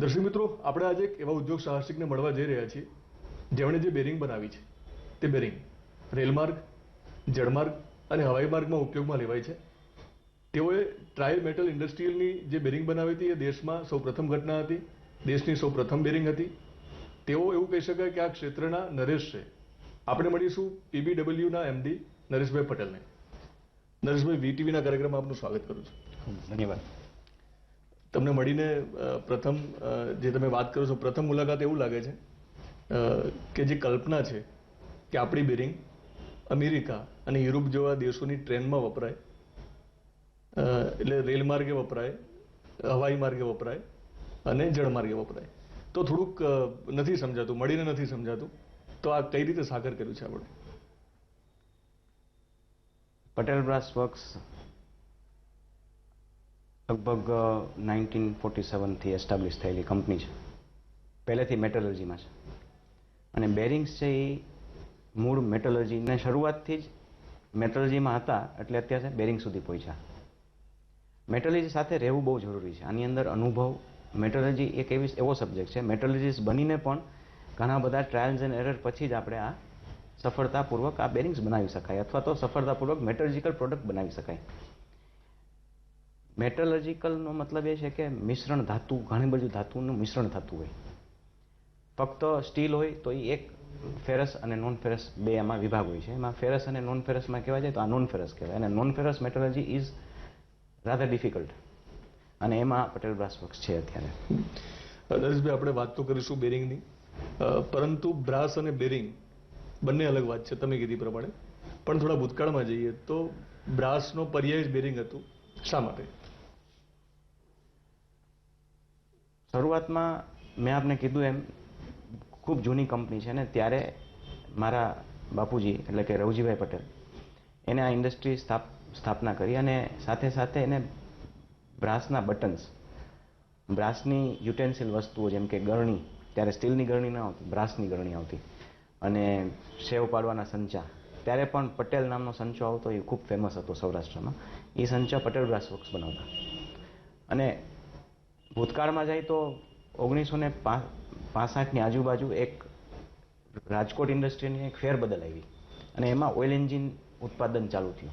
દર્શક મિત્રો, આપણે આજે એક એવા ઉદ્યોગ સાહસિકને મળવા જઈ રહ્યા છીએ, જેમણે જે બેરિંગ બનાવી છે. તે બેરિંગ રેલમાર્ગ જળમાર્ગ અને હવાઈ માર્ગમાં ઉપયોગમાં લેવાય છે. તેઓએ ટ્રાયલ મેટલ ઇન્ડસ્ટ્રીયલની જે બેરિંગ બનાવી હતી, એ દેશમાં સૌ પ્રથમ ઘટના હતી, દેશની સૌ પ્રથમ બેરિંગ હતી. તેઓ એવું કહી શકાય કે આ ક્ષેત્રના નરેશ છે. આપણે મળીશું પીબીડબલ્યુના એમડી નરેશભાઈ પટેલને. નરેશભાઈ વીટીવીના કાર્યક્રમમાં આપનું સ્વાગત કરું છું. ધન્યવાદ. તમને મળીને પ્રથમ જે તમે વાત કરો છો, પ્રથમ મુલાકાત એવું લાગે છે કે જે કલ્પના છે કે આપણી બેરિંગ અમેરિકા અને યુરોપ જેવા દેશોની ટ્રેનમાં વપરાય એટલે રેલ માર્ગે વપરાય, હવાઈ માર્ગે વપરાય અને જળ માર્ગે વપરાય. તો થોડુંક નથી સમજાતું, મળીને નથી સમજાતું, તો આ કઈ રીતે સાકર કર્યું છે આપણે પટેલ બ્રાસ વર્ક્સ. લગભગ નાઇન્ટીન ફોર્ટી સેવનથી એસ્ટાબ્લિશ થયેલી કંપની છે. પહેલેથી મેટલર્જીમાં છે. અને બેરિંગ્સ છે એ મૂળ મેટલર્જીને શરૂઆતથી જ મેટલર્જીમાં હતા, એટલે અત્યારે બેરિંગ સુધી પહોંચ્યા. મેટલર્જી સાથે રહેવું બહુ જરૂરી છે. આની અંદર અનુભવ મેટલર્જી એક એવી, એવો સબ્જેક્ટ છે. મેટલર્જીસ બનીને પણ ઘણા બધા ટ્રાયલ્સ એન્ડ એરર પછી જ આપણે આ સફળતાપૂર્વક આ બેરિંગ્સ બનાવી શકાય. અથવા તો સફળતાપૂર્વક મેટલર્જિકલ પ્રોડક્ટ બનાવી શકાય. મેટલર્જિકલનો મતલબ એ છે કે મિશ્રણ ધાતુ, ઘણી બધું ધાતુનું મિશ્રણ થતું હોય. ફક્ત સ્ટીલ હોય તો એ એક ફેરસ અને નોન ફેરસ બે એમાં વિભાગ હોય છે. એમાં ફેરસ અને નોન ફેરસમાં કહેવાય જાય તો આ નોન ફેરસ કહેવાય. અને non ferrous metallurgy is rather difficult અને એમાં પટેલ બ્રાસ વર્ક્સ છે અત્યારે. નરેશભાઈ આપણે વાત તો કરીશું બેરિંગની પરંતુ બ્રાસ અને બેરિંગ બંને અલગ વાત છે, તમે કીધી પ્રમાણે. પણ થોડા ભૂતકાળમાં જઈએ તો બ્રાસનો પર્યાય જ બેરિંગ હતું. શા માટે? શરૂઆતમાં મેં આપને કીધું એમ, ખૂબ જૂની કંપની છે ને, ત્યારે મારા બાપુજી, એટલે કે રવજીભાઈ પટેલ, એને આ ઇન્ડસ્ટ્રી સ્થાપ, સ્થાપના કરી અને સાથે સાથે એને બ્રાસના બટન્સ, બ્રાસની યુટેન્સિલ વસ્તુઓ જેમ કે ગરણી, ત્યારે સ્ટીલની ગરણી ન આવતી, બ્રાસની ગરણી આવતી, અને સેવ પાડવાના સંચા, ત્યારે પણ પટેલ નામનો સંચો આવતો, એ ખૂબ ફેમસ હતો સૌરાષ્ટ્રમાં, એ સંચા પટેલ બ્રાસ વર્ક્સ બનાવતા. અને ભૂતકાળમાં જાય તો ઓગણીસો ને પાસઠની આજુબાજુ એક રાજકોટ ઇન્ડસ્ટ્રીની એક ફેરબદલ આવી અને એમાં ઓઇલ એન્જિન ઉત્પાદન ચાલુ થયું.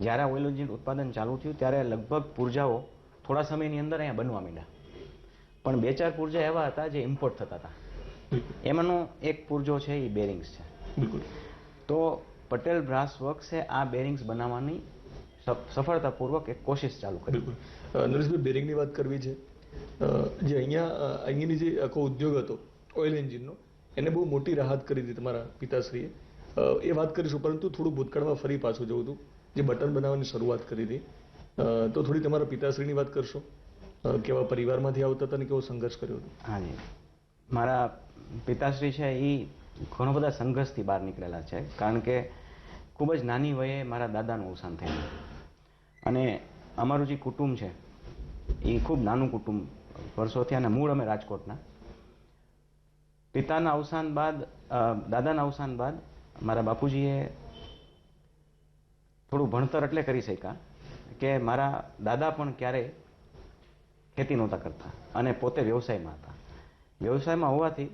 જ્યારે ઓઇલ એન્જિન ઉત્પાદન ચાલુ થયું ત્યારે લગભગ પૂર્જાઓ થોડા સમયની અંદર અહીંયા બનવા માંડ્યા. પણ બે ચાર પૂર્જા એવા હતા જે ઇમ્પોર્ટ થતા હતા. એમાંનો એક પૂર્જો છે એ બેરિંગ્સ છે. તો પટેલ બ્રાસ વર્ક્સે આ બેરિંગ્સ બનાવવાની સફ- સફળતાપૂર્વક એક કોશિશ ચાલુ કરી. નરેશભાઈ, બેરિંગની વાત કરવી છે. જે અહીંયા અહીંની જે આખો ઉદ્યોગ હતો, ઓઇલ એન્જિનનો, એને બહુ મોટી રાહત કરી હતી તમારા પિતાશ્રીએ. એ વાત કરીશું, પરંતુ થોડું ભૂતકાળમાં ફરી પાછું જવું હતું. જે બટન બનાવવાની શરૂઆત કરી હતી. તો થોડી તમારા પિતાશ્રીની વાત કરશો? કેવા પરિવારમાંથી આવતા હતા અને કેવો સંઘર્ષ કર્યો હતો? હાજી. મારા પિતાશ્રી છે, એ ઘણો બધા સંઘર્ષથી બહાર નીકળેલા છે, કારણ કે ખૂબ જ નાની વયે મારા દાદાનું અવસાન થયું અને અમારું જે કુટુંબ છે એ ખૂબ નાનું કુટુંબ વર્ષોથી અને મૂળ અમે રાજકોટના. પિતાના અવસાન બાદ દાદાના અવસાન બાદ મારા બાપુજીએ થોડું ભણતર એટલે કરી શક્યા કે મારા દાદા પણ ક્યારેય ખેતી નહોતા કરતા અને પોતે વ્યવસાયમાં હતા. વ્યવસાયમાં હોવાથી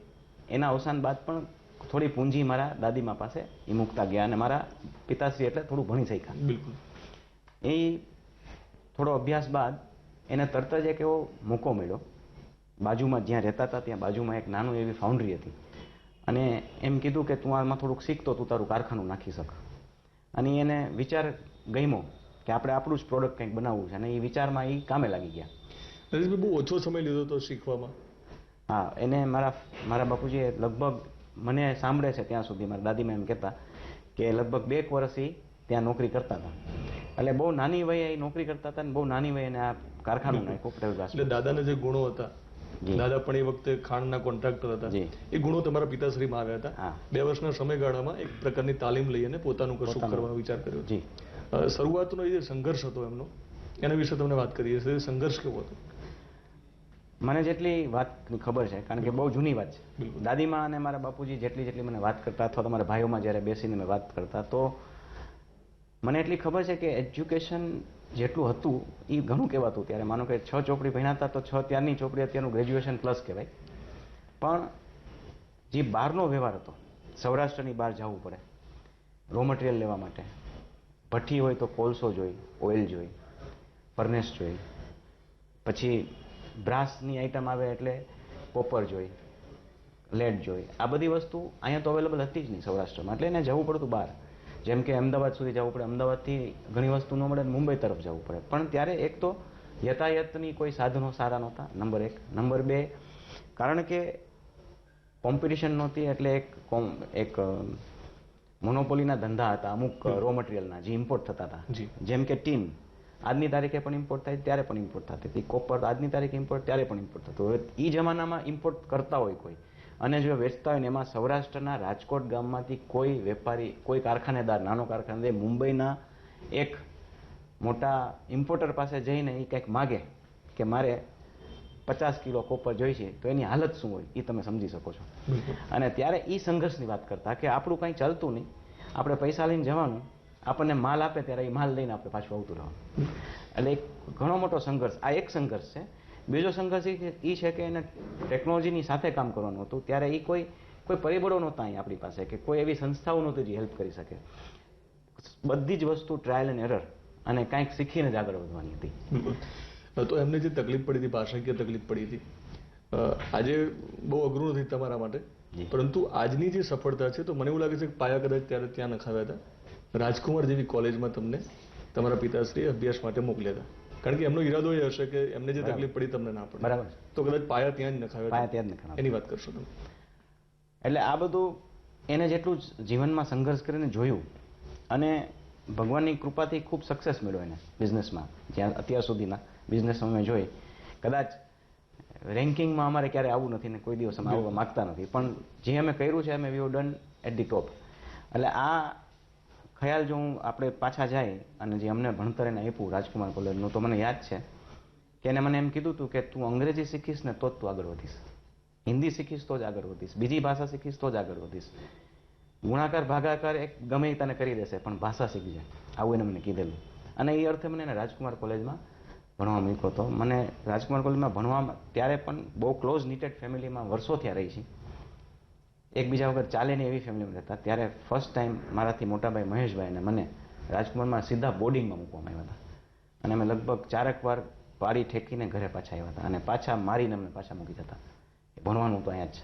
એના અવસાન બાદ પણ થોડી પૂંજી મારા દાદીમા પાસે એ મૂકતા ગયા અને મારા પિતાશ્રી એટલે થોડું ભણી શક્યા. બિલકુલ. એ થોડો અભ્યાસ બાદ એને તરત જ એક એવો મોકો મળ્યો. બાજુમાં જ્યાં રહેતા હતા ત્યાં બાજુમાં એક નાનું એવી ફાઉન્ડ્રી હતી. અને એમ કીધું કે તું આમાં થોડુંક શીખતો તું તારું કારખાનું નાખી શક. અને એને વિચાર ગમ્યો કે આપણે આપણું જ પ્રોડક્ટ કંઈક બનાવવું છે. અને એ વિચારમાં એ કામે લાગી ગયા. નરેશભાઈ બહુ ઓછો સમય લીધો હતો શીખવામાં? હા એને મારા મારા બાપુજીએ લગભગ મને સાંભળે છે ત્યાં સુધી મારા દાદીમાં એમ કહેતા કે લગભગ બે એક વર્ષ ઈ ત્યાં નોકરી કરતા હતા. એટલે બહુ નાની વયે એ નોકરી કરતા હતા ને બહુ નાની વયે એને આ કારખાનું નાખ્યું પટેલ ગ્લાસ એટલે દાદાના જે ગુણો હતા દાદા પણ એ વખતે ખાણના કોન્ટ્રાક્ટર હતા. એ ગુણો તમારા પિતાશ્રીમાં આવ્યા હતા. બે વર્ષના સમયગાળામાં એક પ્રકારની તાલીમ લઈ અને પોતાનું કશું કરવાનો વિચાર કર્યો. જી. શરૂઆતનો એ જે સંઘર્ષ હતો એમનો એના વિશે તમને વાત કરીએ. છીએ સંઘર્ષ કેવો હતો? મને જેટલી વાતની ખબર છે કારણ કે બહુ જૂની વાત છે. દાદીમાં અને મારા બાપુજી જેટલી જેટલી મને વાત કરતા અથવા તમારા ભાઈઓમાં જ્યારે બેસીને મેં વાત કરતા તો મને એટલી ખબર છે કે એજ્યુકેશન જેટલું હતું, એ ઘણું કહેવાતું ત્યારે. માનો કે છ ચોપડી ભણ્યા હતા તો છ ત્યારની ચોપડી અત્યારનું ગ્રેજ્યુએશન પ્લસ કહેવાય. પણ જે બહારનો વ્યવહાર હતો, સૌરાષ્ટ્રની બહાર જવું પડે રો મટીરિયલ લેવા માટે. ભઠ્ઠી હોય તો કોલસો જોઈ ઓઇલ જોઈ ફર્નેસ જોઈ. પછી બ્રાસની આઈટમ આવે એટલે કોપર જોઈ લેડ જોઈ. આ બધી વસ્તુ અહીંયા તો અવેલેબલ હતી જ નહીં સૌરાષ્ટ્રમાં. એટલે એને જવું પડતું બહાર. જેમ કે અમદાવાદ સુધી જવું પડે. અમદાવાદથી ઘણી વસ્તુ ન મળે મુંબઈ તરફ જવું પડે. પણ ત્યારે એક તો યતાયતની કોઈ સાધનો સારા નહોતા નંબર એક. નંબર બે કારણ કે કોમ્પિટિશન નહોતી એટલે એક કોમ એક મોનોપોલીના ધંધા હતા અમુક રો મટીરિયલના જે ઇમ્પોર્ટ થતા હતા. જેમ કે ટીન આજની તારીખે પણ ઇમ્પોર્ટ થાય ત્યારે પણ ઇમ્પોર્ટ થતી હતી. કોપર આજની તારીખે ઇમ્પોર્ટ ત્યારે પણ ઇમ્પોર્ટ થતું હવે એ જમાનામાં ઇમ્પોર્ટ કરતા હોય કોઈ. અને જો વેચતા હોય ને એમાં સૌરાષ્ટ્રના રાજકોટ ગામમાંથી કોઈ વેપારી કોઈ કારખાનેદાર નાનો કારખાનેદાર મુંબઈના એક મોટા ઇમ્પોર્ટર પાસે જઈને એ કંઈક માગે કે મારે પચાસ કિલો કોપર જોઈએ છે તો એની હાલત શું હોય એ તમે સમજી શકો છો. અને ત્યારે એ સંઘર્ષની વાત કરતા કે આપણું કંઈ ચાલતું નહીં આપણે પૈસા લઈને જવાનું આપણને માલ આપે ત્યારે એ માલ લઈને આપણે પાછું આવતું રહેવાનું. એટલે એક ઘણો મોટો સંઘર્ષ આ એક સંઘર્ષ છે બીજો સંઘર્ષ એ છે- એ છે કે એને ટેકનોલોજીની સાથે કામ કરવાનું હતું. ત્યારે એ કોઈ કોઈ પરિબળો નહોતા અહીં આપણી પાસે કે કોઈ એવી સંસ્થાઓ નહોતી જે હેલ્પ કરી શકે. બધી જ વસ્તુ ટ્રાયલ એન્ડ એરર અને કાંઈક શીખીને જ આગળ વધવાની હતી. તો એમને જે તકલીફ પડી હતી ભાષાકીય તકલીફ પડી હતી આજે બહુ અઘરું નથી તમારા માટે? પરંતુ આજની જે સફળતા છે તો મને એવું લાગે છે કે પાયા કદાચ ત્યારે ત્યાં નખાવ્યા હતા. રાજકુમાર જેવી કોલેજમાં તમને તમારા પિતાશ્રી અભ્યાસ માટે મોકલ્યા હતા. કારણ કે એમનો ઈરાદો એ હશે કે એમને જે તકલીફ પડી તમને ના પડે. બરાબર. તો કદાચ પાયા ત્યાં જ નખાવે પાયા ત્યાં જ નખાવે એની વાત કરશો તમે. એટલે આ બધું એને જેટલું જ જીવનમાં સંઘર્ષ કરીને જોયું અને ભગવાનની કૃપાથી ખૂબ સક્સેસ મળ્યો એને બિઝનેસમાં જ્યાં અત્યાર સુધીના બિઝનેસમાં મેં જોઈ. કદાચ રેન્કિંગમાં અમારે ક્યારે આવવું નથી ને કોઈ દિવસ અમે આવવા માગતા નથી. પણ જે અમે કર્યું છે અમે we done at the top એટલે આ ખ્યાલ જો હું આપણે પાછા જાય અને જે અમને ભણતર એને આપ્યું રાજકુમાર કોલેજનું, તો મને યાદ છે કે એને મને એમ કીધું હતું કે તું અંગ્રેજી શીખીશ ને તો જ તું આગળ વધીશ. હિન્દી શીખીશ તો જ આગળ વધીશ. બીજી ભાષા શીખીશ તો જ આગળ વધીશ. ગુણાકાર, ભાગાકાર એક ગમે તને કરી દેશે, પણ ભાષા શીખજે. આવું એને મને કીધેલું. અને એ અર્થે મને એને રાજકુમાર કોલેજમાં ભણવા મૂક્યો હતો. મને રાજકુમાર કોલેજમાં ભણવામાં ત્યારે પણ બહુ ક્લોઝ નીટેડ ફેમિલીમાં વર્ષો થયા રહી છે. એકબીજા વગર ચાલે ને એવી ફેમિલીમાં રહેતા ત્યારે ફર્સ્ટ ટાઈમ મારાથી મોટાભાઈ મહેશભાઈને મને રાજકુમારમાં સીધા બોર્ડિંગમાં મૂકવામાં આવ્યા હતા. અને અમે લગભગ ચારક વાર પાડી ઠેકીને ઘરે પાછા આવ્યા હતા. અને પાછા મારીને અમને પાછા મૂકી જતા ભણવાનું તો અહીંયા જ છે.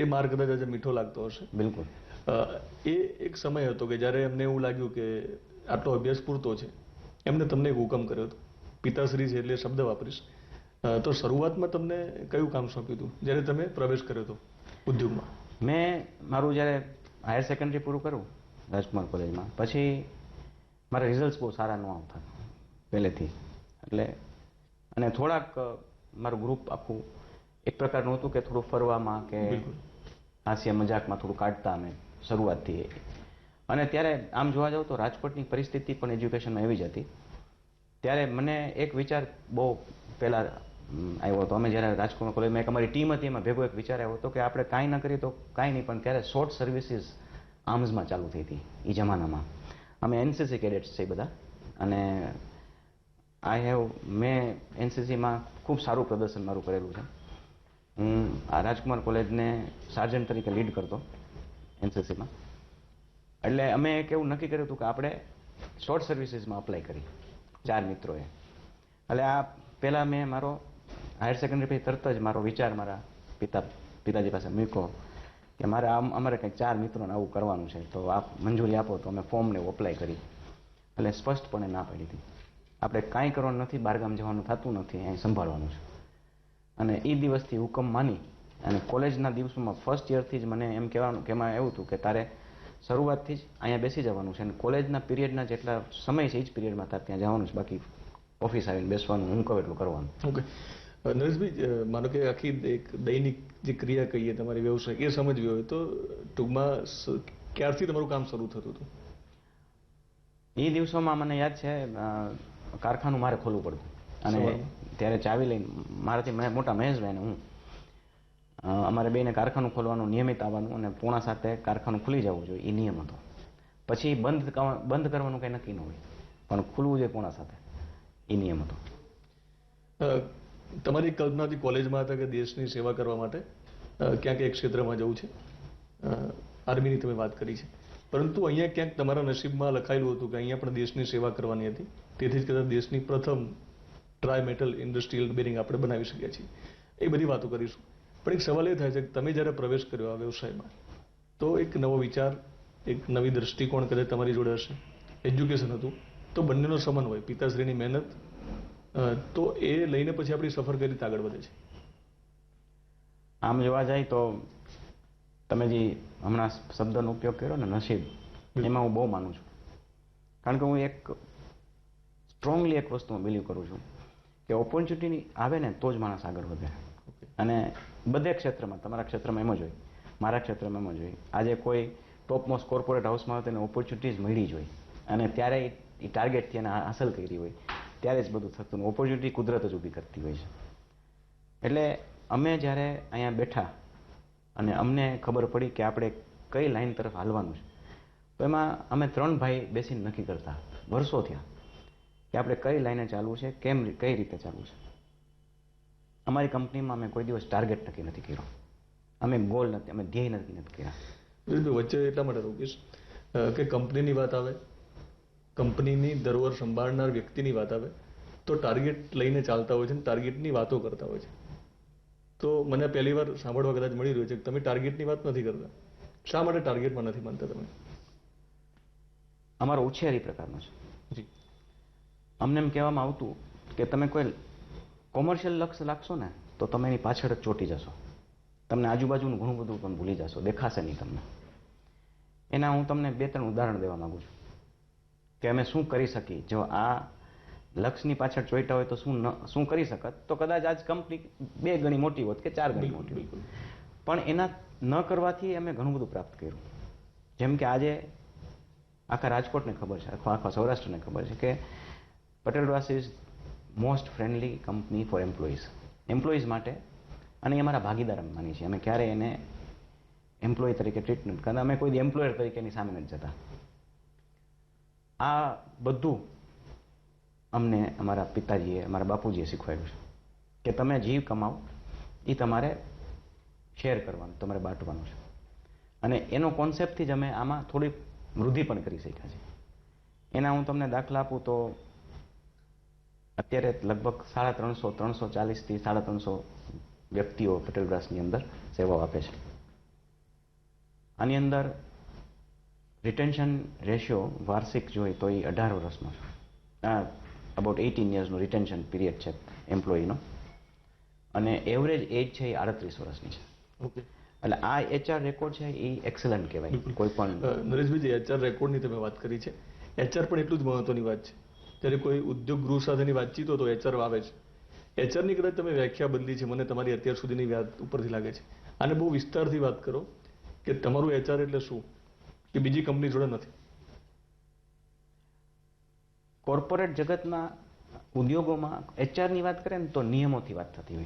એ માર્ગ કદાચ આજે મીઠો લાગતો હશે. બિલકુલ. એ એક સમય હતો કે જ્યારે એમને એવું લાગ્યું કે આટલો અભ્યાસ પૂરતો છે એમને તમને એક હુકમ કર્યો હતો. પિતાશ્રી છે એટલે શબ્દ વાપરીશ. તો શરૂઆતમાં તમને કયું કામ સોંપ્યું હતું? જ્યારે તમે પ્રવેશ કર્યો હતો ઉદ્યોગમાં. મેં મારું જ્યારે હાયર સેકન્ડરી પૂરું કરું રાજકુમાર કોલેજમાં પછી મારા રિઝલ્ટ બહુ સારા ન આવતા પહેલેથી. એટલે અને થોડાક મારું ગ્રુપ આખું એક પ્રકારનું હતું કે થોડું ફરવામાં કે. હાસ્ય મજાકમાં થોડું કાઢતા અમે. શરૂઆતથી અને ત્યારે આમ જોવા જાવ તો રાજકોટની પરિસ્થિતિ પણ એજ્યુકેશનમાં એવી જ હતી. ત્યારે મને એક વિચાર બહુ પહેલાં આવ્યો હતો. અમે જ્યારે રાજકોટ કોલેજમાં એક અમારી ટીમ હતી, એમાં ભેગો એક વિચાર આવ્યો હતો કે આપણે કાંઈ ન કરીએ તો કાંઈ નહીં, પણ ત્યારે શોર્ટ સર્વિસીસ આર્મ્સમાં ચાલુ થઈ હતી એ જમાનામાં. અમે એનસીસી કેડેટ્સ છે બધા. અને આઈ હેવ મેં એનસીસીમાં ખૂબ સારું પ્રદર્શન મારું કરેલું છે. હું આ રાજકુમાર કોલેજને સાર્જન્ટ તરીકે લીડ કરતો. એનસીસીમાં એટલે અમે એક એવું નક્કી કર્યું હતું કે આપણે શોર્ટ સર્વિસીસમાં અપ્લાય કરી, ચાર મિત્રોએ. એટલે આ પહેલાં મેં મારો હાયર સેકન્ડરી પછી તરત જ મારો વિચાર મારા પિતા, પિતાજી પાસે મૂક્યો કે મારે આમ, અમારે કંઈક ચાર મિત્રોને આવું કરવાનું છે. તો આપ મંજૂરી આપો તો અમે ફોર્મને એવું અપ્લાય કરી. એટલે સ્પષ્ટપણે ના પાડી હતી. આપણે કાંઈ કરવાનું નથી બહારગામ જવાનું થતું નથી, અહીં સંભાળવાનું છે. અને એ દિવસથી હુકમ માની અને કોલેજના દિવસોમાં ફર્સ્ટ યરથી જ મને એમ કહેવાનું કે એમાં એવું હતું કે તારે શરૂઆતથી જ અહીંયા બેસી જવાનું છે અને કોલેજના પિરિયડના જેટલા સમય છે એ જ પિરિયડમાં તારે ત્યાં જવાનું છે. બાકી ઓફિસ આવીને બેસવાનું હું કહું એટલું કરવાનું. ઓકે નરેશભાઈ માનો કે આખી એક દૈનિક જે ક્રિયા કહીએ તમારી વ્યવસાય એ સમજવી હોય તો ટૂંકમાં ક્યારથી તમારું કામ શરૂ થતું હતું? એ દિવસોમાં મને યાદ છે કારખાનું મારે ખોલવું પડતું. અને ત્યારે ચાવી લઈને મારાથી મેં મોટા મહેશભાઈને હું અમારે બેને કારખાનું ખોલવાનું, નિયમિત આવવાનું અને પોણા સાથે કારખાનું ખુલી જવું જોઈએ એ નિયમ હતો. પછી બંધ બંધ કરવાનું કંઈ નક્કી ન હોય, પણ ખુલવું જોઈએ પોણા સાથે એ નિયમ હતો. તમારી કલ્પનાથી કોલેજમાં હતા કે દેશની સેવા કરવા માટે? ક્યાંક એક ક્ષેત્રમાં જવું છે? આર્મીની તમે વાત કરી છે. પરંતુ અહીંયા ક્યાંક તમારા નસીબમાં લખાયેલું હતું કે અહીંયા પણ દેશની સેવા કરવાની હતી. તેથી જ કદાચ દેશની પ્રથમ ટ્રાય મેટલ ઇન્ડસ્ટ્રીયલ બેરિંગ આપણે બનાવી શક્યા છીએ. એ બધી વાતો કરીશું. પણ એક સવાલ એ થાય છે કે તમે જ્યારે પ્રવેશ કર્યો આ વ્યવસાયમાં તો એક નવો વિચાર એક નવી દ્રષ્ટિકોણ કદાચ તમારી જોડે હશે. એજ્યુકેશન હતું તો બંનેનો સમન્વય પિતાશ્રીની મહેનત તો એ લઈને પછી આપણી સફર કરી આગળ વધે છે? આમ જોવા જાય તો તમે જે હમણાં શબ્દનો ઉપયોગ કર્યો ને નસીબ એમાં હું બહુ માનું છું. કારણ કે હું એક સ્ટ્રોંગલી એક વસ્તુ બિલીવ કરું છું કે ઓપોર્ચ્યુનિટી આવે ને તો જ માણસ આગળ વધે. અને બધે ક્ષેત્રમાં, તમારા ક્ષેત્રમાં એમ જ હોય. મારા ક્ષેત્રમાં એમ જ હોય. આજે કોઈ ટોપ મોસ્ટ કોર્પોરેટ હાઉસમાં તેને ઓપોર્ચ્યુનિટીઝ મળી જ હોય. અને ત્યારે એ ટાર્ગેટથી એને હાંસલ કરી હોય. ત્યારે જ બધું થતું ઓપોર્ચ્યુનિટી કુદરત જ ઊભી કરતી હોય છે. એટલે અમે જ્યારે અહીંયા બેઠા અને અમને ખબર પડી કે આપણે કઈ લાઈન તરફ હાલવાનું છે, તો એમાં અમે ત્રણ ભાઈ બેસીને નક્કી કરતા, વર્ષો થયા, કે આપણે કઈ લાઈને ચાલવું છે, કેમ કઈ રીતે ચાલવું છે. અમારી કંપનીમાં અમે કોઈ દિવસ ટાર્ગેટ નક્કી નથી કર્યો. અમે ગોલ નથી અમે ધ્યેય નથી નથી કર્યા. દિલીપભાઈ, વચ્ચે એટલા માટે રોકીશ કે કંપનીની વાત આવે કંપનીની ધરોહર સંભાળનાર વ્યક્તિની વાત આવે તો ટાર્ગેટ લઈને ચાલતા હોય છે અને ટાર્ગેટની વાતો કરતા હોય છે. તો મને પહેલી વાર સાંભળવા કદાચ મળી રહ્યું છે કે તમે ટાર્ગેટની વાત નથી કરતા. શા માટે ટાર્ગેટમાં નથી માનતા તમે? અમારો ઉછેરી પ્રકારનો છે. જી. અમને એમ કહેવામાં આવતું કે તમે કોઈ કોમર્શિયલ લક્ષ લાગશો ને તો તમે એની પાછળ જ ચોંટી જશો. તમને આજુબાજુનું ઘણું બધું પણ ભૂલી જશો. દેખાશે નહીં તમને. એના હું તમને બે ત્રણ ઉદાહરણ દેવા માગું છું. કે અમે શું કરી શકીએ? જો આ લક્ષ્યની પાછળ ચોઈટા હોય તો શું શું કરી શકત? તો કદાચ આજ કંપની બે ગણી મોટી હોત કે ચાર ગણી મોટી હોત. પણ એના ન કરવાથી અમે ઘણું બધું પ્રાપ્ત કર્યું. જેમ કે આજે આખા રાજકોટને ખબર છે આખા આખા સૌરાષ્ટ્રને ખબર છે કે Patel is most friendly company for employees employees માટે અને એ અમારા ભાગીદાર માની છીએ અમે ક્યારેય એને એમ્પ્લોય તરીકે ટ્રીટમેન્ટ કારણ અમે કોઈ એમ્પ્લોયર તરીકે એની સામે નથી જતા. આ બધું અમને અમારા પિતાજીએ, અમારા બાપુજીએ શીખવાડ્યું છે કે તમે જીવ કમાઓ એ તમારે શેર કરવાનું, તમારે બાંટવાનું છે. અને એનો કોન્સેપ્ટથી જ અમે આમાં થોડી વૃદ્ધિ પણ કરી શક્યા છે. એના હું તમને દાખલા આપું તો અત્યારે લગભગ સાડા ત્રણસો ત્રણસો ચાલીસથી સાડા ત્રણસો વ્યક્તિઓ પટેલ બ્રાસની અંદર સેવાઓ આપે છે. આની અંદર રિટેન્શન રેશિયો વાર્ષિક જોઈએ તો એ અઢાર વર્ષનો છે. અબાઉટ એટીન યર્સનો રિટેન્શન પીરિયડ છે એમ્પ્લોયીનો અને એવરેજ એજ છે એ આડત્રીસ વર્ષની છે. ઓકે એટલે આ એચઆર રેકોર્ડ છે એ એક્સલન્ટ કહેવાય. કોઈ પણ નરેશભાઈ જે એચઆર રેકોર્ડની તમે વાત કરી છે એચઆર પણ એટલું જ મહત્વની વાત છે. જ્યારે કોઈ ઉદ્યોગ ગૃહ સાથેની વાતચીત હોય તો એચઆર આવે છે. એચઆરની કદાચ તમે વ્યાખ્યા બદલી છે મને તમારી અત્યાર સુધીની વાત ઉપરથી લાગે છે. આને બહુ વિસ્તારથી વાત કરો કે તમારું એચઆર એટલે શું? કે બીજી કંપની જોડે નથી? કોર્પોરેટ જગતમાં ઉદ્યોગોમાં એચઆરની વાત કરીએ ને તો નિયમોથી વાત થતી હોય.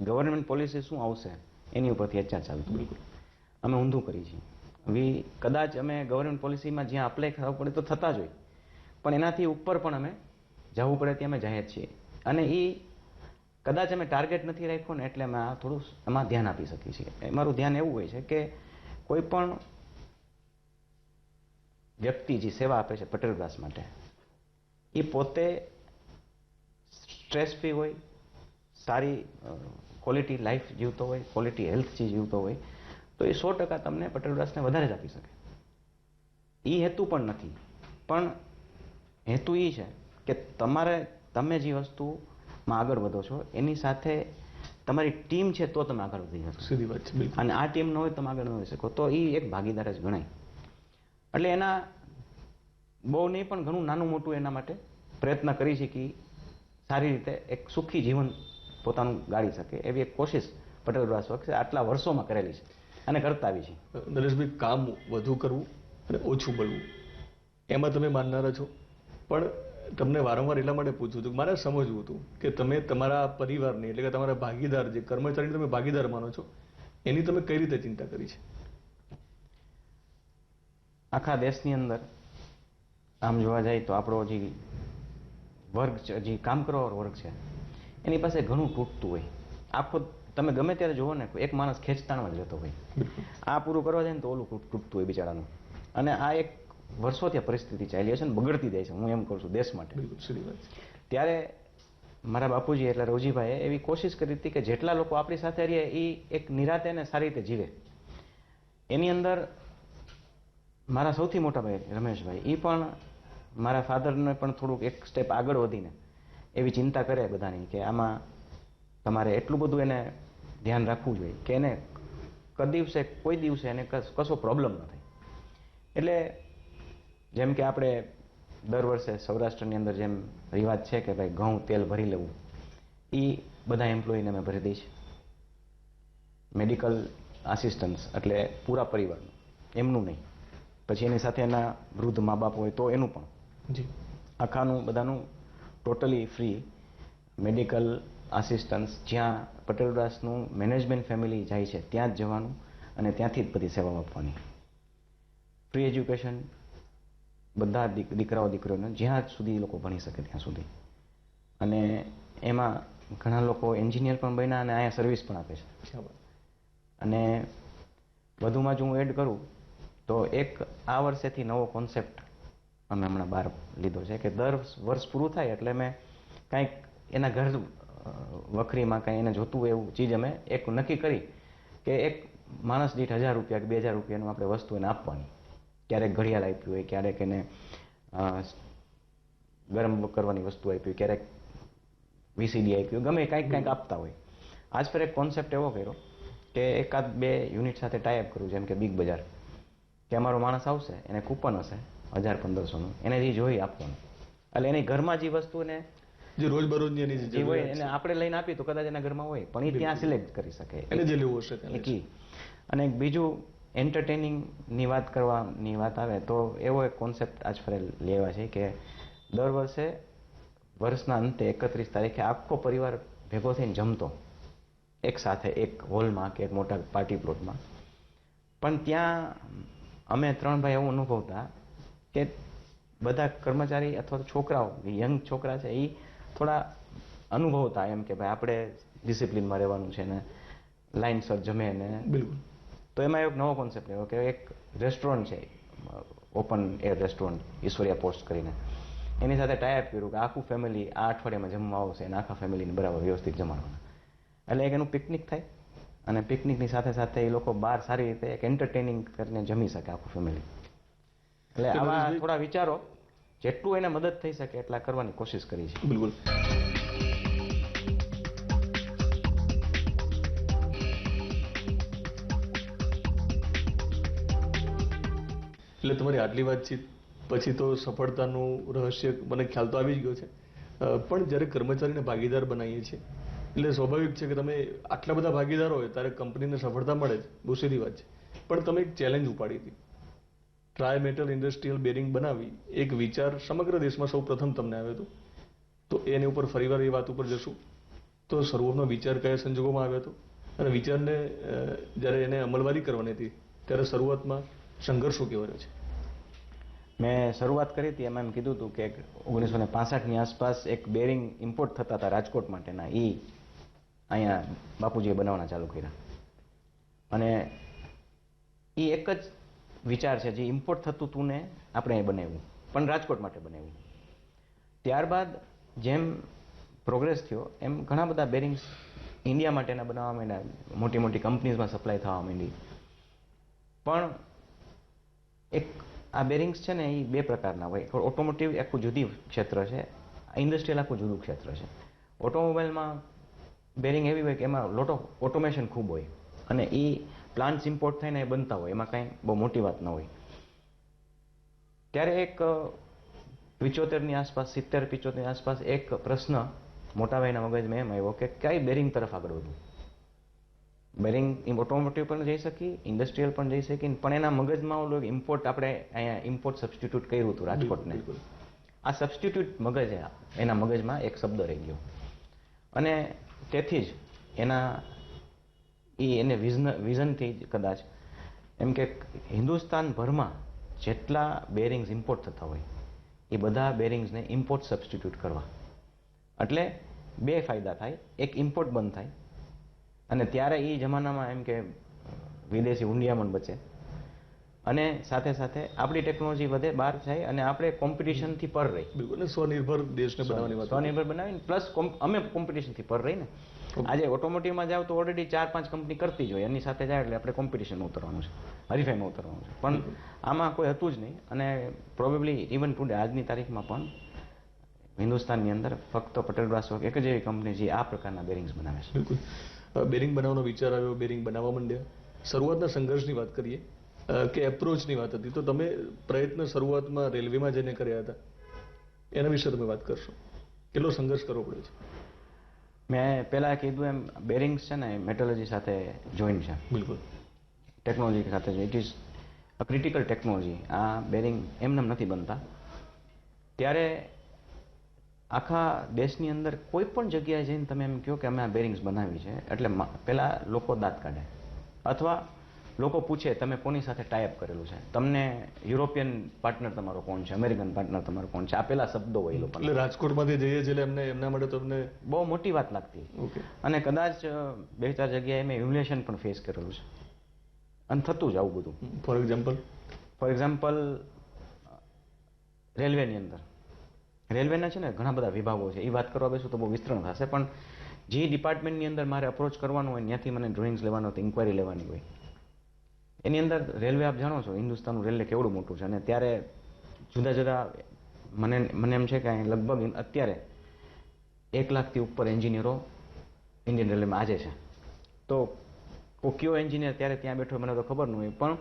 ગવર્મેન્ટ પોલિસી શું આવશે? એની ઉપરથી એચઆર ચાલતું બિલકુલ. અમે ઊંધું કરીએ છીએ. વી કદાચ અમે ગવર્મેન્ટ પોલિસીમાં જ્યાં અપ્લાય થવું પડે તો થતા જ હોય. પણ એનાથી ઉપર પણ અમે જવું પડે ત્યાં અમે જઈએ છીએ. અને એ કદાચ અમે ટાર્ગેટ નથી રાખ્યો ને એટલે અમે આ થોડું એમાં ધ્યાન આપી શકીએ છીએ. મારું ધ્યાન એવું હોય છે કે કોઈ પણ વ્યક્તિ જે સેવા આપે છે પટેલ બ્રાસ માટે, એ પોતે સ્ટ્રેસ ફ્રી હોય, સારી ક્વોલિટી લાઈફ જીવતો હોય ક્વોલિટી હેલ્થ જે જીવતો હોય, તો એ સો ટકા તમને પટેલ બ્રાસને વધારે જ આપી શકે. એ હેતુ પણ નથી. પણ હેતુ એ છે કે તમારે તમે જે વસ્તુમાં આગળ વધો છો એની સાથે તમારી ટીમ છે તો તમે આગળ વધી શકો. સીધી વાત છે અને આ ટીમ ન હોય તમે આગળ ન વધી શકો. તો એ એક ભાગીદાર જ ગણાય. એટલે એના બહુ નહીં પણ ઘણું નાનું મોટું એના માટે પ્રયત્ન કરી છે કે સારી રીતે એક સુખી જીવન પોતાનું ગાળી શકે એવી એક કોશિશ પટેલ બ્રાસ વખતે આટલા વર્ષોમાં કરેલી છે અને કરતા આવી છે. નરેશભાઈ કામ વધુ કરવું અને ઓછું બળવું એમાં તમે માનનારા છો? પણ તમને વારંવાર એટલા માટે પૂછું છું મારે સમજવું હતું કે તમે તમારા પરિવારની એટલે કે તમારા ભાગીદાર જે કર્મચારીને તમે ભાગીદાર માનો છો એની તમે કઈ રીતે ચિંતા કરી છે? આખા દેશની અંદર આમ જોવા જાય તો આપણો જે વર્ગ છે જે કામ કરવાવાળો વર્ગ છે એની પાસે ઘણું તૂટતું હોય. આખો તમે ગમે ત્યારે જુઓ ને એક માણસ ખેંચતાણમાં જ રહેતો હોય. આ પૂરું કરવા જાય ને તો ઓલું તૂટ- તૂટતું હોય બિચારાનું. અને આ એક વર્ષોથી આ પરિસ્થિતિ ચાલી હશે ને બગડતી જાય છે. હું એમ કહું છું દેશ માટે. ત્યારે મારા બાપુજી એટલે રવજીભાઈએ એવી કોશિશ કરી હતી કે જેટલા લોકો આપણી સાથે રહીએ એ એક નિરાતે અને સારી રીતે જીવે. એની અંદર મારા સૌથી મોટા ભાઈ રમેશભાઈ એ પણ મારા ફાધરને પણ થોડુંક એક સ્ટેપ આગળ વધીને એવી ચિંતા કરે બધાની કે આમાં તમારે એટલું બધું એને ધ્યાન રાખવું જોઈએ કે એને કદ દિવસે કોઈ દિવસે એને કશો પ્રોબ્લેમ ન થાય. એટલે જેમ કે આપણે દર વર્ષે સૌરાષ્ટ્રની અંદર જેમ રિવાજ છે કે ભાઈ ઘઉં તેલ ભરી લેવું એ બધા એમ્પ્લોયીને અમે ભરી દઈશ. મેડિકલ આસિસ્ટન્સ એટલે પૂરા પરિવારનું. એમનું નહીં. પછી એની સાથે એના વૃદ્ધ મા બાપ હોય તો એનું પણ. જી. આખાનું બધાનું ટોટલી ફ્રી મેડિકલ આસિસ્ટન્સ જ્યાં પટેલદાસનું મેનેજમેન્ટ ફેમિલી જાય છે ત્યાં જ જવાનું અને ત્યાંથી જ બધી સેવાઓ આપવાની. ફ્રી એજ્યુકેશન બધા દીક- દીકરાઓ દીકરીઓને જ્યાં સુધી એ લોકો ભણી શકે ત્યાં સુધી. અને એમાં ઘણા લોકો એન્જિનિયર પણ બન્યા અને અહીંયા સર્વિસ પણ આપે છે. અને વધુમાં જો હું એડ કરું તો એક આ વર્ષેથી નવો કોન્સેપ્ટ અમે હમણાં બહાર લીધો છે કે દર વર્ષ પૂરું થાય એટલે અમે કાંઈક એના ઘર વખરીમાં કાંઈ એને જોતું હોય એવું ચીજ અમે એક નક્કી કરી કે એક માણસ દીઠ હજાર રૂપિયા કે બે હજાર રૂપિયાનું આપણે વસ્તુ એને આપવાની. ક્યારેક ઘડિયાળ આપ્યું હોય ક્યારેક એને ગરમ કરવાની વસ્તુ આપી હોય ક્યારેક વીસીડી આપી હોય ગમે કાંઈક કાંઈક આપતા હોય. આજ પર એક કોન્સેપ્ટ એવો કર્યો કે એકાદ બે યુનિટ સાથે ટાઈપ કરું જેમ કે બિગ બજાર કે અમારો માણસ આવશે એને કૂપન હશે હજાર પંદરસોનું એને જે જોઈ આપવાનું. એટલે એની ઘરમાં જે વસ્તુ એને જે રોજબરોજની એની જે હોય એને આપણે લઈને આપીએ તો કદાચ એના ઘરમાં હોય પણ એ ત્યાં સિલેક્ટ કરી શકે. એને જે લેવું હશે. અને એક બીજું એન્ટરટેનિંગની વાત કરવાની વાત આવે તો એવો એક કોન્સેપ્ટ આજ ફરે લેવા છે કે દર વર્ષે વર્ષના અંતે એકત્રીસ તારીખે આખો પરિવાર ભેગો થઈને જમતો. એક સાથે એક હોલમાં કે એક મોટા પાર્ટી પ્લોટમાં પણ ત્યાં અમે ત્રણ ભાઈ એવું અનુભવતા કે બધા કર્મચારી અથવા તો છોકરાઓ યંગ છોકરા છે, એ થોડા અનુભવતા એમ કે ભાઈ આપણે ડિસિપ્લિનમાં રહેવાનું છે ને લાઇનસર જમે ને બિલકુલ. તો એમાં એક નવો કોન્સેપ્ટ આવ્યો કે એક રેસ્ટોરન્ટ છે open air restaurant Ishwariya post કરીને. એની સાથે ટાઈપ કર્યું કે આખું ફેમિલી આ અઠવાડિયામાં જમવા આવશે અને આખા ફેમિલીને બરાબર વ્યવસ્થિત જમાડવાના. એટલે એક એનું પિકનિક થાય અને પિકનિકની સાથે સાથે એ લોકો બહાર સારી રીતે એક એન્ટરટેનિંગ કરીને જમી શકે આખું ફેમિલી એટલે આવા થોડા વિચારો જેટલું એને મદદ થઈ શકે એટલા કરવાની કોશિશ કરી છે બિલકુલ. એટલે તમારી આટલી વાતચીત પછી તો સફળતાનું રહસ્ય મને ખ્યાલ તો આવી જ ગયો છે. પણ જ્યારે કર્મચારીને ભાગીદાર બનાવીએ છીએ, એટલે સ્વાભાવિક છે કે તમે આટલા બધા ભાગીદારો હોય ત્યારે કંપનીને સફળતા મળે જ, બહુ સીધી વાત છે. પણ તમે એક ચેલેન્જ ઉપાડી હતી. ટ્રાય મેટલ ઇન્ડસ્ટ્રીયલ બેરિંગ બનાવી, એક વિચાર સમગ્ર દેશમાં સૌ પ્રથમ તમને આવ્યો હતો. તો એની ઉપર ફરીવાર એ વાત ઉપર જશું. તો શરૂઆતનો વિચાર કયા સંજોગોમાં આવ્યો હતો? અને વિચારને જ્યારે એને અમલવારી કરવાની હતી, ત્યારે શરૂઆતમાં સંઘર્ષો કેવો રહ્યો છે? મેં શરૂઆત કરી હતી એમાં એમ કીધું હતું કે ઓગણીસો ને પાસઠની આસપાસ એક બેરિંગ ઇમ્પોર્ટ થતા હતા રાજકોટ માટેના. એ અહીંયા બાપુજીએ બનાવવાના ચાલુ કર્યા. અને એ એક જ વિચાર છે જે ઇમ્પોર્ટ થતું હતું ને આપણે એ બનાવ્યું, પણ રાજકોટ માટે બનાવ્યું. ત્યારબાદ જેમ પ્રોગ્રેસ થયો, એમ ઘણા બધા બેરિંગ્સ ઇન્ડિયા માટેના બનાવવા માંડ્યા. મોટી મોટી કંપનીઝમાં સપ્લાય થવા માંડી. પણ એક આ બેરિંગ્સ છે ને એ બે પ્રકારના હોય. ઓટોમોટિવ આખું જુદી ક્ષેત્ર છે ઇન્ડસ્ટ્રીયલ આખું જુદું ક્ષેત્ર છે. ઓટોમોબાઈલમાં બેરિંગ એવી હોય કે એમાં લોટ ઓફ ઓટોમેશન ખૂબ હોય અને એ પ્લાન્ટ્સ ઇમ્પોર્ટ થઈને એ બનતા હોય, એમાં કાંઈ બહુ મોટી વાત ન હોય. ત્યારે એક પિચોતેરની આસપાસ, સિત્તેર પિચોતેરની આસપાસ એક પ્રશ્ન મોટાભાઈના મગજમાં એમ આવ્યો કે કઈ બેરિંગ તરફ આગળ વધવું? બેરિંગ ઓટોમોટિવ પણ જઈ શકી ઇન્ડસ્ટ્રીયલ પણ જઈ શકી પણ એના મગજમાં ઓલું ઇમ્પોર્ટ આપણે અહીંયા ઇમ્પોર્ટ સબસ્ટિટ્યુટ કર્યું હતું રાજકોટને. આ સબસ્ટિટ્યૂટ મગજ એના મગજમાં એક શબ્દ રહી ગયો. અને તેથી જ એના એ એને વિઝન વિઝનથી જ કદાચ એમ કે હિન્દુસ્તાનભરમાં જેટલા બેરિંગ્સ ઇમ્પોર્ટ થતા હોય એ બધા બેરિંગ્સને ઇમ્પોર્ટ સબસ્ટિટ્યૂટ કરવા. એટલે બે ફાયદા થાય. એક ઇમ્પોર્ટ બંધ થાય અને ત્યારે એ જમાનામાં એમ કે વિદેશી હુંડિયામણ બચે. અને સાથે સાથે આપણી ટેકનોલોજી વધે બહાર જાય અને આપણે કોમ્પિટિશનથી પર રહી. બિલકુલ સ્વનિર્ભર દેશને બનાવવાની વાત. સ્વનિર્ભર બનાવીને પ્લસ અમે કોમ્પિટિશનથી પર રહીને. આજે ઓટોમોટિવમાં જાવ તો ઓલરેડી ચાર પાંચ કંપની કરતી જ હોય. એની સાથે જાય એટલે આપણે કોમ્પિટિશનમાં ઉતરવાનું છે. હરીફાઈમાં ઉતરવાનું છે. પણ આમાં કોઈ હતું જ નહીં. અને પ્રોબેબલી ઇવન ટુડે આજની તારીખમાં પણ હિન્દુસ્તાનની અંદર ફક્ત પટેલ બ્રાસ એક જ એવી કંપની જે આ પ્રકારના બેરિંગ્સ બનાવે છે. બિલકુલ. બેરિંગ બનાવવાનો વિચાર આવ્યો બેરિંગ બનાવવા માંડ્યા. શરૂઆતના સંઘર્ષની વાત કરીએ કે એપ્રોચની વાત હતી. તો તમે પ્રયત્ન શરૂઆતમાં રેલવેમાં જઈને કર્યા હતા એના વિશે તમે વાત કરશો. કેટલો સંઘર્ષ કરવો પડે છે? મેં પહેલાં કીધું એમ બેરિંગ્સ છે ને મેટોલોજી સાથે જોઈન છે. બિલકુલ. ટેકનોલોજી સાથે it is a critical technology આ બેરિંગ એમને નથી બનતા. ત્યારે આખા દેશની અંદર કોઈ પણ જગ્યાએ જઈને તમે એમ કહો કે અમે આ બેરિંગ્સ બનાવી છે એટલે પહેલાં લોકો દાંત કાઢે. અથવા લોકો પૂછે તમે કોની સાથે ટાઈપ કરેલું છે? તમને યુરોપિયન પાર્ટનર તમારો કોણ છે? અમેરિકન પાર્ટનર તમારો કોણ છે? આ પેલા શબ્દો હોય એ લોકો એટલે રાજકોટમાંથી જઈએ એટલે એમને એમના માટે તમને બહુ મોટી વાત લાગતી. અને કદાચ બે ચાર જગ્યાએ મેં હ્યુમિલેશન પણ ફેસ કરેલું છે. અને થતું જ આવું બધું. For example? ફોર એક્ઝામ્પલ રેલવેની અંદર. રેલવેના છે ને ઘણા બધા વિભાગો છે, એ વાત કરવા બેસું તો બહુ વિસ્તરણ થશે, પણ જે ડિપાર્ટમેન્ટની અંદર મારે અપ્રોચ કરવાનું હોય, ત્યાંથી મને ડ્રોઈંગ્સ લેવાનો હોય ઇન્કવાયરી લેવાની હોય, એની અંદર રેલવે આપ જાણો છો, હિન્દુસ્તાનનું રેલવે કેવડું મોટું છે, અને ત્યારે જુદા જુદા મને મને એમ છે કે લગભગ અત્યારે એક લાખથી ઉપર એન્જિનિયરો ઇન્ડિયન રેલવેમાં આજે છે. તો કોઈ કયો એન્જિનિયર ત્યારે ત્યાં બેઠો મને તો ખબર ન હોય, પણ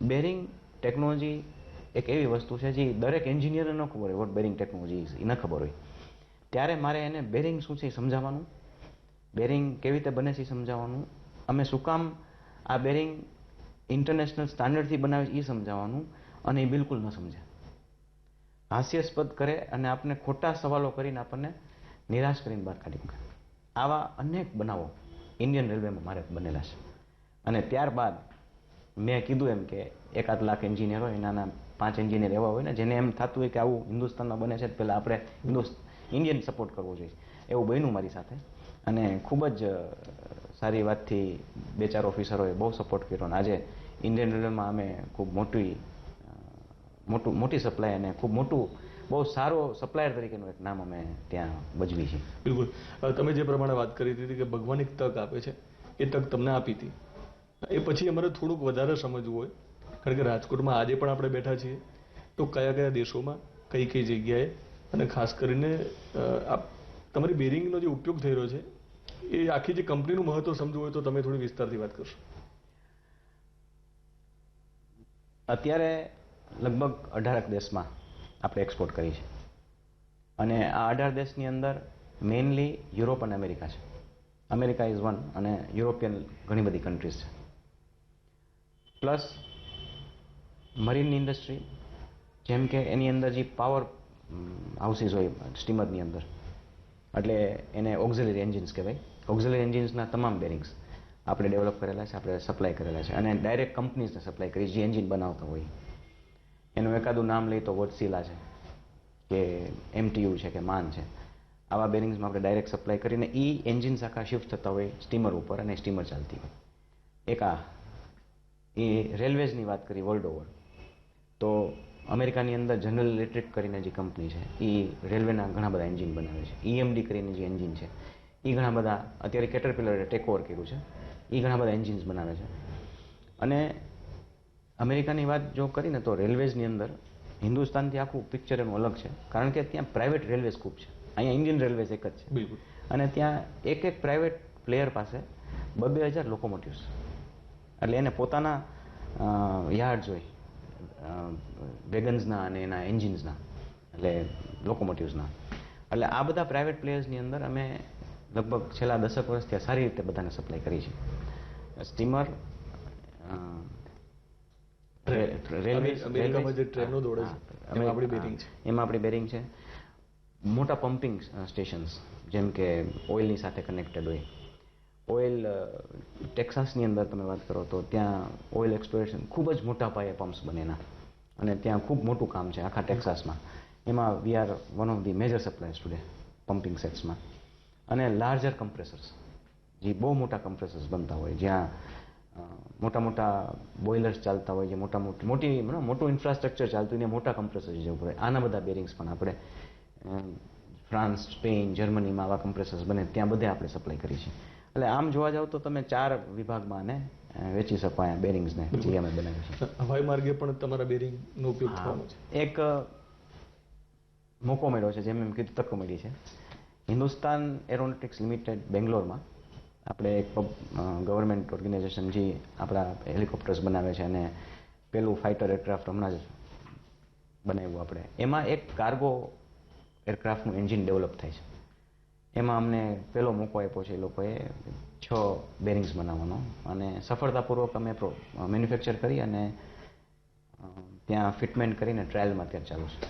બેરિંગ ટેકનોલોજી એક એવી વસ્તુ છે જે દરેક એન્જિનિયરને ન ખબર હોય વોટ બેરિંગ ટેકનોલોજી એ ન ખબર હોય. ત્યારે મારે એને બેરિંગ શું છે એ સમજાવવાનું? બેરિંગ કેવી રીતે બને છે એ સમજાવવાનું? અમે શું કામ આ બેરિંગ ઇન્ટરનેશનલ સ્ટાન્ડર્ડથી બનાવે એ સમજાવવાનું અને એ બિલકુલ ન સમજે હાસ્યાસ્પદ કરે અને આપણને ખોટા સવાલો કરીને આપણને નિરાશ કરીને બહાર કાઢી મૂકે. આવા અનેક બનાવો ઇન્ડિયન રેલવેમાં મારે બનેલા છે. અને ત્યારબાદ મેં કીધું એમ કે એકાદ લાખ એન્જિનિયર નાના પાંચ એન્જિનિયર એવા હોય ને, જેને એમ થતું હોય કે આવું હિન્દુસ્તાનમાં બને છે પહેલાં આપણે હિન્દુસ્, ઇન્ડિયન સપોર્ટ કરવો જોઈએ. એવું બન્યું મારી સાથે. અને ખૂબ જ સારી વાતથી બે ચાર ઓફિસરોએ બહુ સપોર્ટ કર્યો અને આજે ઇન્ડિયન રેલવેમાં અમે ખૂબ મોટી મોટું, મોટી સપ્લાય અને ખૂબ મોટું, બહુ સારો સપ્લાયર તરીકેનું એક નામ અમે ત્યાં ભજવી છીએ. બિલકુલ. તમે જે પ્રમાણે વાત કરી હતી કે ભગવાન એક તક આપે છે, એ તક તમને આપી હતી. એ પછી અમારે થોડુંક વધારે સમજવું હોય. કારણ કે રાજકોટમાં આજે પણ આપણે બેઠા છીએ. તો કયા કયા દેશોમાં, કઈ કઈ જગ્યાએ અને ખાસ કરીને તમારી બેરિંગનો જે ઉપયોગ થઈ રહ્યો છે, એ આખી જે કંપનીનું મહત્વ સમજવું હોય તો તમે થોડી વિસ્તારથી વાત કરશો. અત્યારે લગભગ અઢારક દેશમાં આપણે એક્સપોર્ટ કરી છે. અને આ અઢાર દેશની અંદર મેઇનલી યુરોપ અને અમેરિકા છે. અમેરિકા ઇઝ વન અને યુરોપિયન ઘણી બધી કન્ટ્રીઝ છે. પ્લસ મરીન ઇન્ડસ્ટ્રી જેમ કે એની અંદર જે પાવર હાઉસીસ હોય સ્ટીમરની અંદર. એટલે એને ઓક્ઝિલરી એન્જિન્સ કહેવાય. ઓક્ઝિલરી એન્જિન્સના તમામ બેરિંગ્સ આપણે ડેવલપ કરેલા છે, આપણે સપ્લાય કરેલા છે. અને ડાયરેક્ટ કંપનીઝને સપ્લાય કરી, જે એન્જિન બનાવતા હોય. એનું એકાદું નામ લઈએ તો વોટસીલા છે, કે એમટીયુ છે, કે માન છે. આવા બેરિંગ્સમાં આપણે ડાયરેક્ટ સપ્લાય કરીને એ એન્જિન્સ આખા શિફ્ટ થતા હોય સ્ટીમર ઉપર અને સ્ટીમર ચાલતી હોય. એક એ રેલવેઝની વાત કરી વર્લ્ડ ઓવર તો અમેરિકાની અંદર જનરલ ઇલેક્ટ્રિક કરીને જે કંપની છે એ રેલવેના ઘણા બધા એન્જિન બનાવે છે. ઈએમડી કરીને જે એન્જિન છે એ ઘણા બધા અત્યારે કેટરપિલરે ટેક ઓવર કર્યું છે. એ ઘણા બધા એન્જિન્સ બનાવે છે. અને અમેરિકાની વાત જો કરીને તો રેલવેઝની અંદર હિન્દુસ્તાનથી આખું પિક્ચર એનું અલગ છે કારણ કે ત્યાં પ્રાઇવેટ રેલવેઝ ખૂબ છે. અહીંયા ઇન્ડિયન રેલવેઝ એક જ છે. બિલકુલ. અને ત્યાં એક એક પ્રાઇવેટ પ્લેયર પાસે બબે હજાર લોકોમોટિવ્સ એટલે એને પોતાના યાર્ડ્સ હોય. વેગન્સના અને એના એન્જિન્સના એટલે લોકોમોટિવ્સના એટલે આ બધા પ્રાઇવેટ પ્લેયર્સની અંદર અમે લગભગ છેલ્લા દસક વર્ષથી સારી રીતે બધાને સપ્લાય કરી છે સ્ટીમર એમાં આપણી બેરિંગ છે. મોટા પમ્પિંગ સ્ટેશન્સ જેમ કે ઓઇલની સાથે કનેક્ટેડ હોય. ઓઇલ ટેક્સાસની અંદર તમે વાત કરો તો ત્યાં ઓઇલ એક્સપ્લોરેશન ખૂબ જ મોટા પાયે પમ્પ્સ બનેના. અને ત્યાં ખૂબ મોટું કામ છે આખા ટેક્સાસમાં. એમાં we are one of the major suppliers today pumping સેટ્સમાં અને લાર્જર કમ્પ્રેસર્સ જે બહુ મોટા કમ્પ્રેસર્સ બનતા હોય, જ્યાં મોટા મોટા બોઇલર્સ ચાલતા હોય, જે મોટા મોટી મોટી મોટું ઇન્ફ્રાસ્ટ્રક્ચર ચાલતું હોય ને મોટા કમ્પ્રેસર્સ જવું પડે. આના બધા બેરિંગ્સ પણ આપણે ફ્રાન્સ, સ્પેન, જર્મનીમાં આવા કમ્પ્રેસર્સ બને, ત્યાં બધે આપણે સપ્લાય કરીએ છીએ. એટલે આમ જોવા જાવ તો તમે ચાર વિભાગમાં આને વેચી શકો અહીંયા બેરિંગ્સને જે અમે બનાવીએ છીએ. હવાઈ માર્ગે પણ તમારા બેરિંગનો ઉપયોગ થવાનો છે. એક મોકો મળ્યો છે જેમ એમ કીધું તકો મળી છે. હિન્દુસ્તાન એરોનોટિક્સ લિમિટેડ બેંગ્લોરમાં આપણે એક ગવર્મેન્ટ ઓર્ગેનાઇઝેશન જે આપણા હેલિકોપ્ટર્સ બનાવે છે અને પેલું ફાઇટર એરક્રાફ્ટ હમણાં જ બનાવ્યું આપણે. એમાં એક કાર્ગો એરક્રાફ્ટનું એન્જિન ડેવલપ થાય છે. એમાં અમને પહેલો મોકો આપ્યો છે એ લોકોએ છ બેરિંગ્સ બનાવવાનો અને સફળતાપૂર્વક અમે મેન્યુફેક્ચર કરી અને ત્યાં ફિટમેન્ટ કરીને ટ્રાયલમાં અત્યારે ચાલુ છે.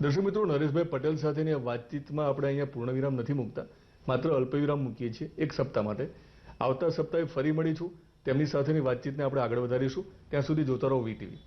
દર્શક મિત્રો, નરેશભાઈ પટેલ સાથેની વાતચીતમાં આપણે અહીંયા પૂર્ણવિરામ નથી મૂકતા. માત્ર અલ્પવિરામ મૂકીએ છીએ એક સપ્તાહ માટે. આવતા સપ્તાહે ફરી મળીશું. તેમની સાથેની વાતચીતને આપણે આગળ વધારીશું. ત્યાં સુધી જોતા રહો વીટીવી